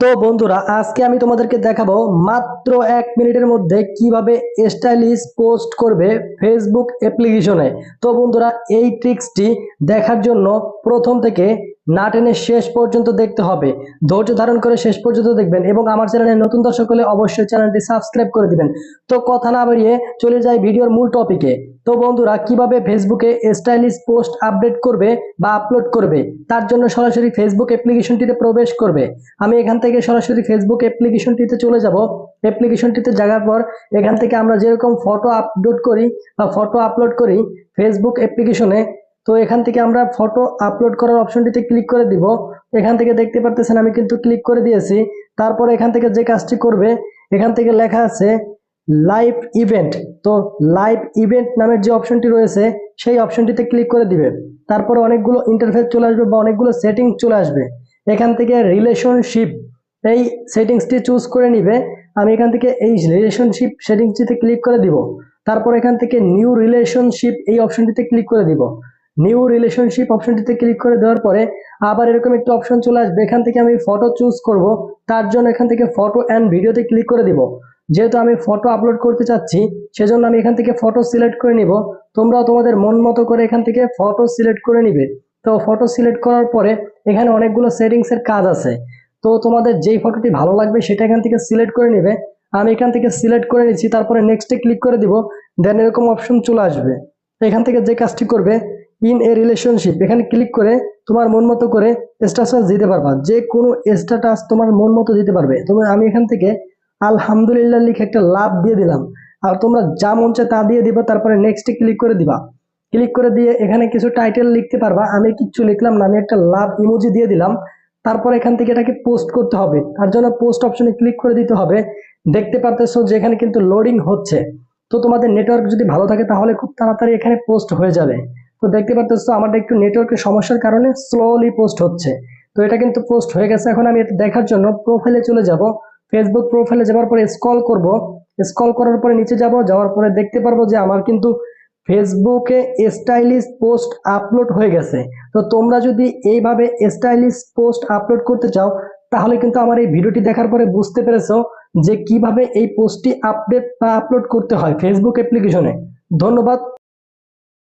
তো বন্ধুরা, আজকে আমি তোমাদেরকে দেখাবো মাত্র এক মিনিটের মধ্যে কীভাবে স্টাইলিশ পোস্ট করবে ফেসবুক অ্যাপ্লিকেশনে তো বন্ধুরা, এই ট্রিক্সটি দেখার জন্য প্রথম থেকে না টেনে শেষ পর্যন্ত দেখতে হবে। ধৈর্য ধারণ করে শেষ পর্যন্ত দেখবেন এবং আমার চ্যানেলে নতুন দর্শক হলে অবশ্যই চ্যানেলটি সাবস্ক্রাইব করে দিবেন। তো কথা না বাড়িয়ে চলে যাই ভিডিওর মূল টপিকে তো বন্ধুরা, কীভাবে ফেসবুকে স্টাইলিশ পোস্ট আপডেট করবে বা আপলোড করবে? তার জন্য সরাসরি ফেসবুক অ্যাপ্লিকেশনটিতে প্রবেশ করবে। আমি এখান থেকে সরাসরি ফেসবুক অ্যাপ্লিকেশনটিতে চলে যাব। অ্যাপ্লিকেশনটিতে যাওয়ার পর এখান থেকে আমরা যেরকম ফটো আপলোড করি বা ফটো আপলোড করি ফেসবুক অ্যাপ্লিকেশনে তো এখান থেকে আমরা ফটো আপলোড করার অপশনটিতে ক্লিক করে দিব। এখান থেকে দেখতে পারতেছেন আমি কিন্তু ক্লিক করে দিয়েছি। তারপর এখান থেকে যে কাজটি করবে, এখান থেকে লেখা আছে লাইভ ইভেন্ট তো লাইভ ইভেন্ট নামের যে অপশনটি রয়েছে, সেই অপশনটিতে ক্লিক করে দিবে। তারপরে অনেকগুলো ইন্টারফেস চলে আসবে বা অনেকগুলো সেটিংস চলে আসবে। এখান থেকে রিলেশনশিপ এই সেটিংসটি চুজ করে নিবে। আমি এখান থেকে এই রিলেশনশিপ সেটিংসটিতে ক্লিক করে দিব। তারপর এখান থেকে নিউ রিলেশনশিপ এই অপশনটিতে ক্লিক করে দিব। নিউ রিলেশনশিপ অপশনটিতে ক্লিক করে দেওয়ার পরে আবার এরকম একটা অপশন চলে আসবে। এখান থেকে আমি ফটো চুজ করব। তার জন্য এখান থেকে ফটো অ্যান্ড ভিডিওতে ক্লিক করে দিব। যেহেতু আমি ফটো আপলোড করতে চাচ্ছি, সেজন্য আমি এখান থেকে ফটো সিলেক্ট করে নিব। তোমরাও তোমাদের মন মতো করে এখান থেকে ফটো সিলেক্ট করে নিবে। তো ফটো সিলেক্ট করার পরে এখানে অনেকগুলো সেটিংসের কাজ আছে। তো তোমাদের যেই ফটোটি ভালো লাগবে, সেটা এখান থেকে সিলেক্ট করে নিবে। আমি এখান থেকে সিলেক্ট করে নিচ্ছি, তারপরে নেক্সটে ক্লিক করে দিব। দেন এরকম অপশন চলে আসবে। এখান থেকে যে কাজটি করবে ইন এ রিলেশনশিপ এখানে ক্লিক করে তোমার মন মতো করে স্ট্যাটাস দিতে পারবা। যে কোনো স্ট্যাটাস তোমার মন মতো দিতে পারবে। তুমি, আমি এখান থেকে আলহামদুলিল্লাহ লিখে একটা লাভ দিয়ে দিলাম। আর তোমরা যা মন চায় তা দিয়ে দিবা, তারপরে নেক্সটে ক্লিক করে দিবা। ক্লিক করে দিয়ে এখানে কিছু টাইটেল লিখতে পারবা। আমি কিচ্ছু লিখলাম না, আমি একটা লাভ ইমোজি দিয়ে দিলাম। তারপর এখান থেকে এটাকে পোস্ট করতে হবে। তার জন্য পোস্ট অপশনে ক্লিক করে দিতে হবে। দেখতে পারতেছো যে এখানে কিন্তু লোডিং হচ্ছে। তো তোমাদের নেটওয়ার্ক যদি ভালো থাকে, তাহলে খুব তাড়াতাড়ি এখানে পোস্ট হয়ে যাবে। তো দেখতে পারতেছো, আমাদের একটু নেটওয়ার্কের সমস্যার কারণে স্লোলি পোস্ট হচ্ছে। তো এটা কিন্তু পোস্ট হয়ে গেছে, এখন আমি এটা দেখার জন্য প্রোফাইলে চলে যাব। ফেসবুক প্রোফাইলে যাওয়ার পরে স্ক্রল করব। স্ক্রল করার পরে নিচে যাব, যাওয়ার পরে দেখতে পারব যে আমার কিন্তু ফেসবুকে স্টাইলিশ পোস্ট আপলোড হয়ে গেছে। তো তোমরা যদি এইভাবে স্টাইলিশ পোস্ট আপলোড করতে চাও, তাহলে কিন্তু আমার এই ভিডিওটি দেখার পরে বুঝতে পেরেছ যে কীভাবে এই পোস্টটি আপডেট বা আপলোড করতে হয় ফেসবুক অ্যাপ্লিকেশনে ধন্যবাদ